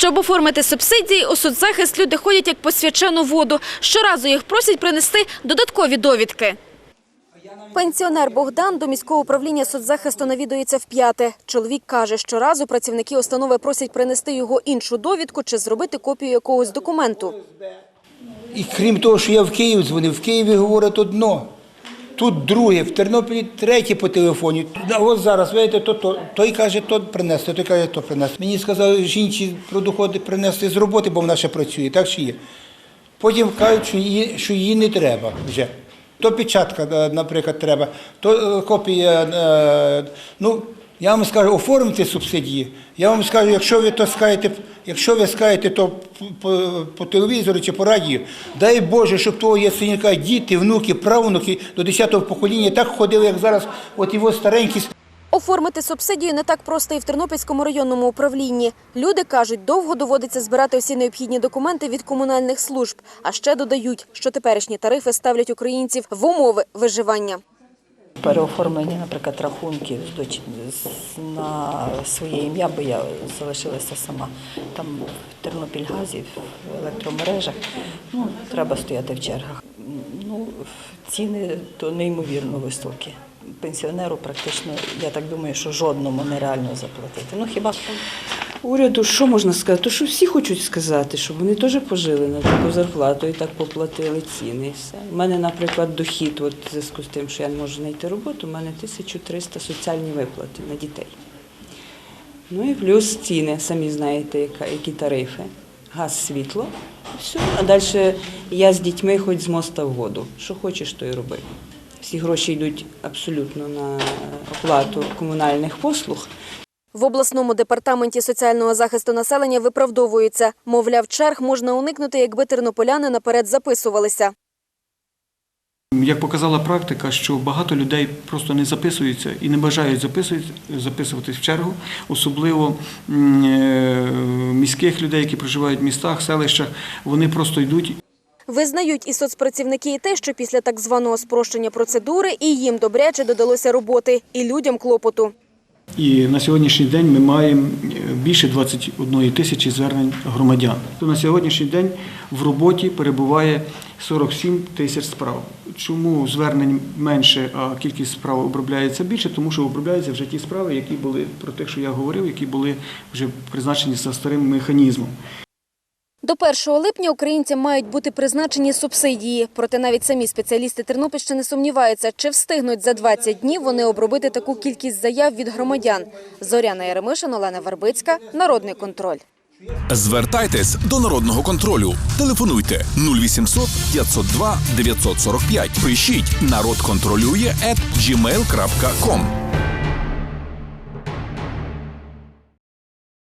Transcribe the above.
Щоб оформити субсидії, у соцзахист люди ходять як по свячену воду. Щоразу їх просять принести додаткові довідки. Пенсіонер Богдан до міського управління соцзахисту навідується вп'яте. Чоловік каже, щоразу працівники установи просять принести його іншу довідку чи зробити копію якогось документу. І крім того, що я в Київ дзвонив, в Києві говорять одно. Тут друге, в Тернополі третє по телефоні. Ось зараз, видите, то, то, той каже, то принести, той каже, то принести. Мені сказали жінці про доходи принести з роботи, бо вона ще працює, так чи є. Потім кажуть, що її, що її не треба вже. То печатка, е, наприклад, треба, то е, копія. е, Ну, я вам скажу, оформити субсидії. Я вам скажу, якщо ви то скажете, якщо ви скажете то по, по телевізору чи по радіо, дай Боже, щоб того ясенька діти, внуки, правнуки до 10-го покоління так ходили, як зараз, от його старенькі Оформити субсидію не так просто і в Тернопільському районному управлінні. Люди кажуть, довго доводиться збирати всі необхідні документи від комунальних служб. А ще додають, що теперішні тарифи ставлять українців в умови виживання. Переоформлення, наприклад, рахунків на своє ім'я, бо я залишилася сама. Там в Тернопільгазі, в електромережах, ну, треба стояти в чергах. Ну, ціни то неймовірно високі. Пенсіонеру практично, я так думаю, що жодному нереально заплатити. Ну хіба Уряду що можна сказати? То що всі хочуть сказати, щоб вони теж пожили на таку зарплату і так поплатили ціни. Все. У мене, наприклад, дохід, от в зв'язку з тим, що я не можу знайти роботу, у мене 1300 соціальні виплати на дітей. Ну і плюс ціни, самі знаєте, які тарифи. Газ, світло. Все. А далі я з дітьми хоч з моста в воду. Що хочеш, то й роби. Всі гроші йдуть абсолютно на оплату комунальних послуг. В обласному департаменті соціального захисту населення виправдовуються. Мовляв, черг можна уникнути, якби тернополяни наперед записувалися. Як показала практика, що багато людей просто не записуються і не бажають записуватись в чергу, особливо е, міських людей, які проживають в містах, селищах, вони просто йдуть Визнають і соцпрацівники і те, що після так званого спрощення процедури і їм добряче додалося роботи, і людям клопоту. І на сьогоднішній день ми маємо е, більше 21 тисячі звернень громадян. На сьогоднішній день в роботі перебуває 47 тисяч справ. Чому звернень менше, а кількість справ обробляється більше? Тому що обробляються вже ті справи, які були про те, що я говорив, які були вже призначені за старим механізмом. До 1 липня українцям мають бути призначені субсидії. Проте навіть самі спеціалісти Тернопільщини сумніваються, чи встигнуть за 20 днів вони обробити таку кількість заяв від громадян. Зоряна Яремишин, Олена Вербицька, Народний контроль. Звертайтесь до народного контролю. Телефонуйте 0800 502 945. Пишіть народ контролює gmail.com.